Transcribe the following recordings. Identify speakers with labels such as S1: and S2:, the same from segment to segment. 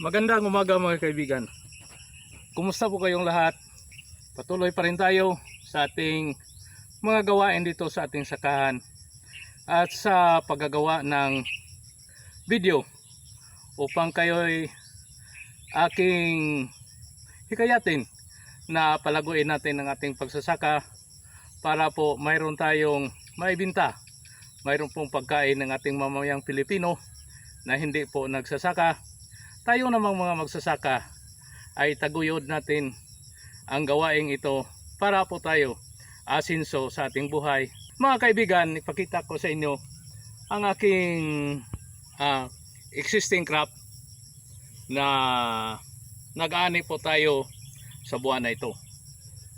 S1: Magandang umaga mga kaibigan. Kumusta po kayong lahat? Patuloy pa rin tayo sa ating mga gawain dito sa ating sakahan at sa paggagawa ng video upang kayo'y aking hikayatin na palaguin natin ang ating pagsasaka para po mayroon tayong maibinta. Mayroon pong pagkain ng ating mamayang Pilipino na hindi po nagsasaka tayo namang mga magsasaka ay taguyod natin ang gawaing ito para po tayo asinso sa ating buhay. Mga kaibigan, ipakita ko sa inyo ang aking ah, existing crop na nag-ani po tayo sa buwan na ito.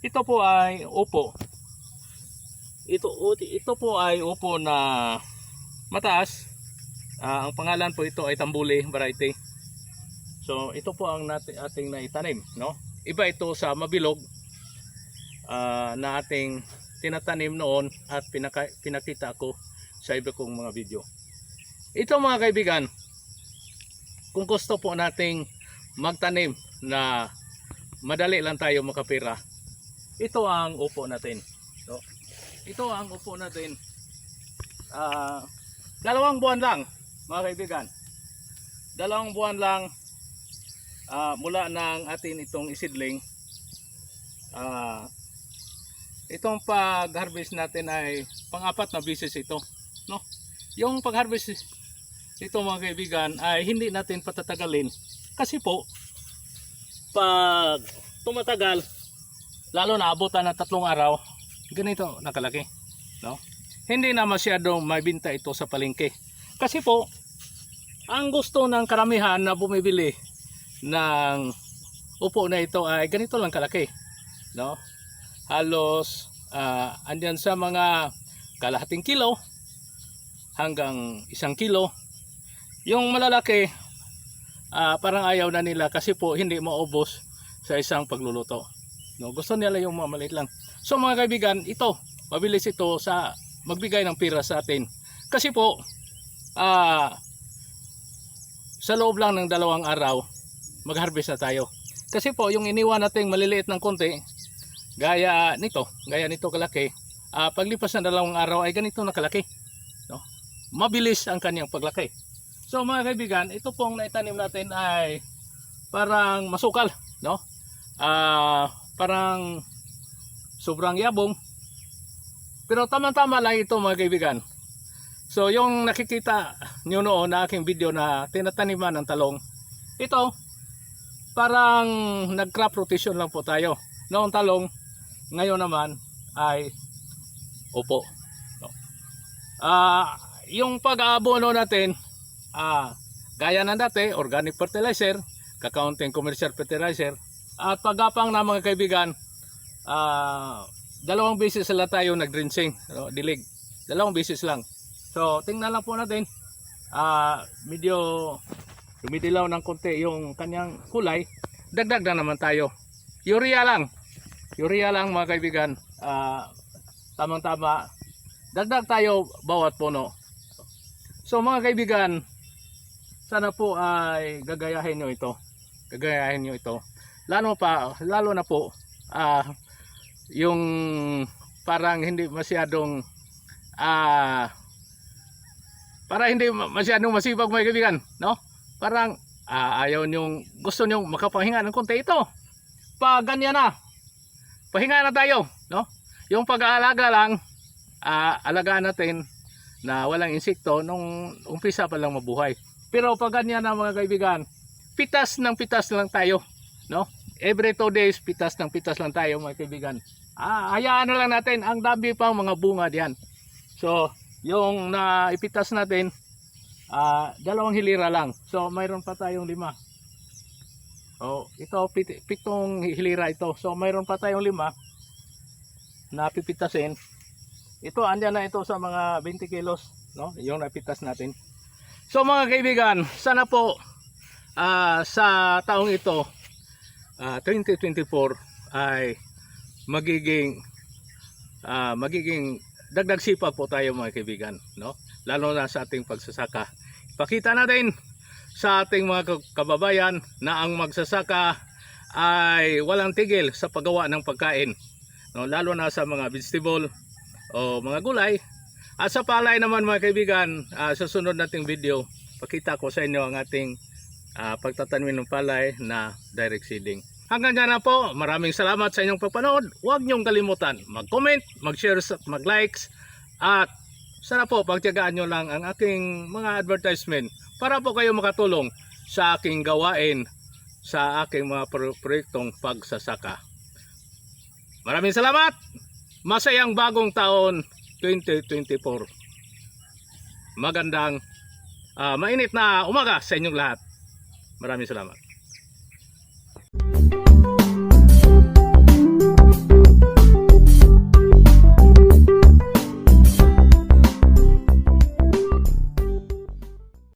S1: Ito po ay upo. Ito, ito po ay upo na mataas. Ah, ang pangalan po ito ay tambuli variety. So ito po ang natin, ating naitanim, no? Iba ito sa mabilog ah, na ating tinatanim noon at pinaka, pinakita ko sa iba kong mga video. Ito mga kaibigan, kung gusto po nating magtanim na madali lang tayo makapira, ito ang upo natin. No? Ito ang upo natin. Ah, dalawang buwan lang, mga kaibigan. Dalawang buwan lang ah, mula ng atin itong isidling ah, itong pag-harvest natin ay pang-apat na bisis ito no? Yung pag-harvest ito mga kaibigan ay hindi natin patatagalin. Kasi po pag tumatagal lalo na abutan ng tatlong araw ganito nakalaki no? Hindi na masyadong mabinta ito sa palengke. Kasi po ang gusto ng karamihan na bumibili ng upo na ito ay ganito lang kalaki no? Halos ah, andyan sa mga kalahating kilo hanggang isang kilo. Yung malalaki ah, parang ayaw na nila kasi po hindi maubos sa isang pagluluto no? Gusto nila yung maliit lang. So mga kaibigan ito mabilis ito sa magbigay ng pira sa atin. Kasi po ah sa loob lang ng dalawang araw mag-harvest na tayo. Kasi po, yung iniwan nating maliliit ng konti, gaya nito, gaya nito kalaki, ah, paglipas ng dalawang araw ay ganito na kalaki. No? Mabilis ang kanyang paglaki. So mga kaibigan, ito pong naitanim natin ay parang masukal. No? Ah, parang sobrang yabong. Pero tama-tama lang ito mga kaibigan. So yung nakikita nyo noon na aking video na tinataniman ng talong, ito parang nag-crop rotation lang po tayo. Noong talong, ngayon naman ay upo. No. Ah, yung pag-aabono natin, ah, gaya ng dati, organic fertilizer, kakaunting commercial fertilizer, at pagapang na mga kaibigan, ah, dalawang beses lang tayo nag-drenching, no, dilig. Dalawang beses lang. So, tingnan lang po natin, ah, medyo dumidilaw ng konti yung kanyang kulay, dagdag na naman tayo. Urea lang. Urea lang mga kaibigan. Ah, tamang-tama. Dagdag tayo bawat puno. So mga kaibigan, sana po ay gagayahin nyo ito. Gagayahin nyo ito. Lalo pa, lalo na po, ah, yung parang hindi masyadong ah, para hindi ma- masyadong masipag mga kaibigan, no? Parang ah, ayaw nyong gusto nyong makapahinga ng konti ito. Pag ganyan na. Pahinga na tayo no? Yung pag-aalaga lang ah, alagaan natin na walang insekto nung umpisa pa lang mabuhay. Pero pag ganyan na mga kaibigan pitas ng pitas lang tayo no? Every two days pitas ng pitas lang tayo mga kaibigan. Ah, hayaan na lang natin. Ang dami pang mga bunga diyan. So yung na ipitas natin Ah, dalawang hilira lang. So, mayroon pa tayong lima. Oh, ito pit, pitong hilira ito. So, mayroon pa tayong lima na pipitasin. Ito andyan na ito sa mga 20 kilos, no? Yung napitas natin. So, mga kaibigan, sana po ah, sa taong ito ah, 2024 ay magiging ah, magiging dagdag sipag po tayo mga kaibigan, no? Lalo na sa ating pagsasaka. Pakita natin sa ating mga ka- kababayan na ang magsasaka ay walang tigil sa paggawa ng pagkain. No, lalo na sa mga vegetable o mga gulay. At sa palay naman mga kaibigan, ah, sa sunod nating video, pakita ko sa inyo ang ating ah, pagtatanim ng palay na direct seeding. Hanggang dyan na po, maraming salamat sa inyong pagpanood. Huwag niyong kalimutan mag-comment, mag-share, mag-likes, at sana po pagtiyagaan nyo lang ang aking mga advertisement para po kayo makatulong sa aking gawain sa aking mga pro- proyektong pagsasaka. Maraming salamat! Masayang bagong taon 2024. Magandang ah, mainit na umaga sa inyong lahat. Maraming salamat.